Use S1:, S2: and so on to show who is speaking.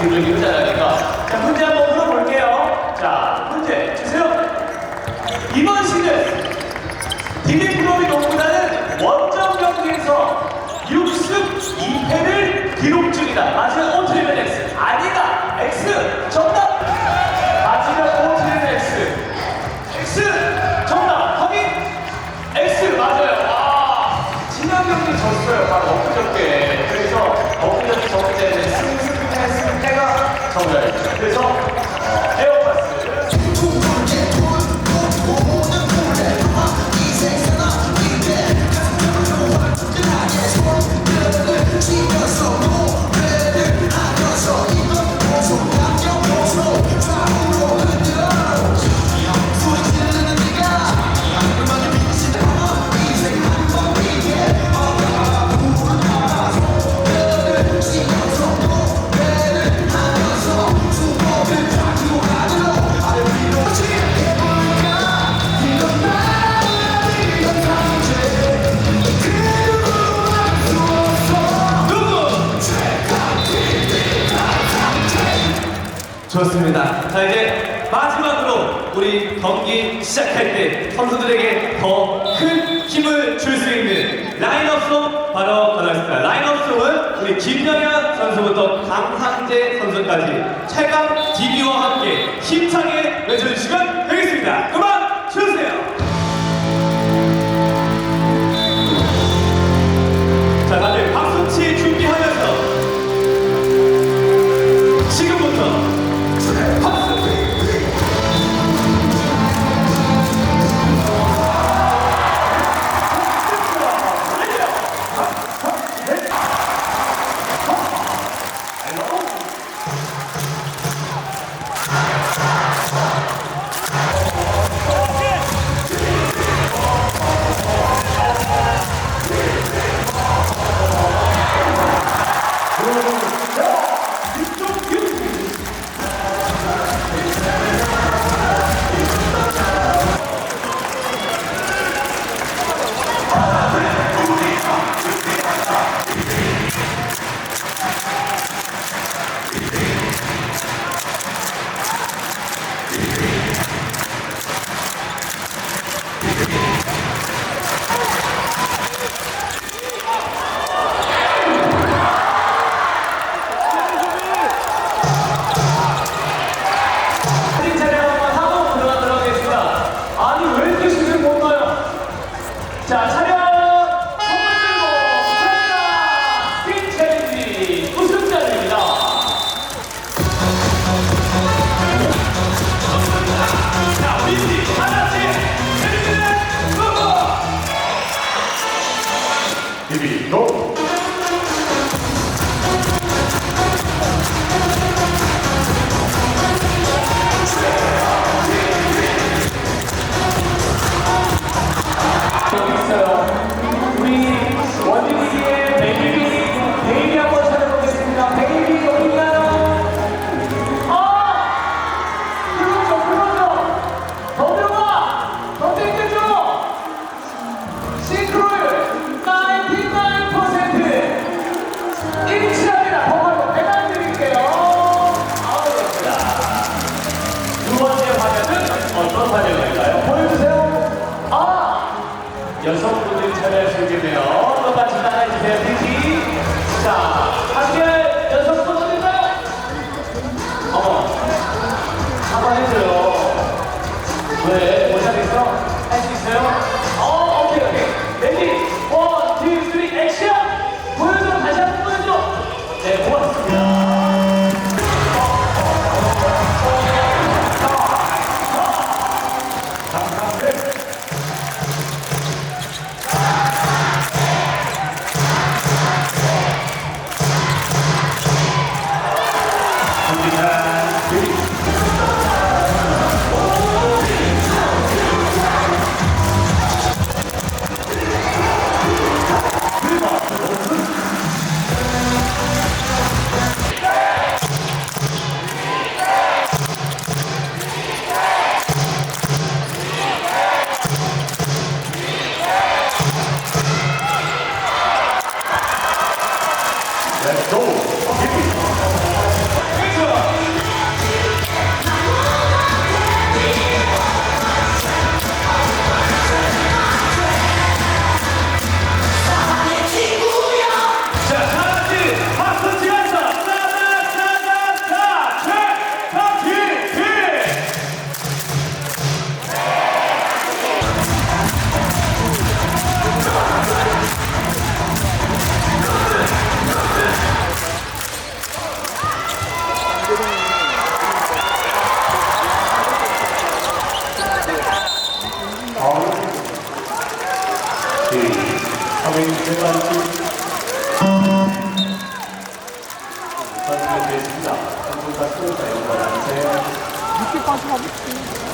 S1: 팀을 이루잖아요. 자, 문제 한번 풀어볼게요. 자, 문제 주세요. 이번 시즌 디비 프로이 농구단은 원정 경기에서 6승 2패를 기록 중이다. 맞으면 O 틀리면 X. 아니다. X. 정답. 맞으면 O 틀리면 X. X. 정답. 확인. X. 맞아요. 와. 지난 경기 졌어요. 바로 엊그저께. 그래서 엊그저께 졌기 때문에 승승패 승패가 정답입니다. 그래서 좋습니다. 자 이제 마지막으로 우리 경기 시작할 때 선수들에게 더 큰 힘을 줄 수 있는 라인업송 바로 가져가겠습니다. 라인업송은 우리 김영현 선수부터 강상재 선수까지 최강 DB와 함께 힘차게 외쳐주시면 되겠습니다. 그만 어떤 화면일까요? 보여주세요. 아! 여성분들이 참여할 수 있겠네요. 똑같이 따라해주세요. 자, 저희 일반팀
S2: 이렇게 빠져가겠지.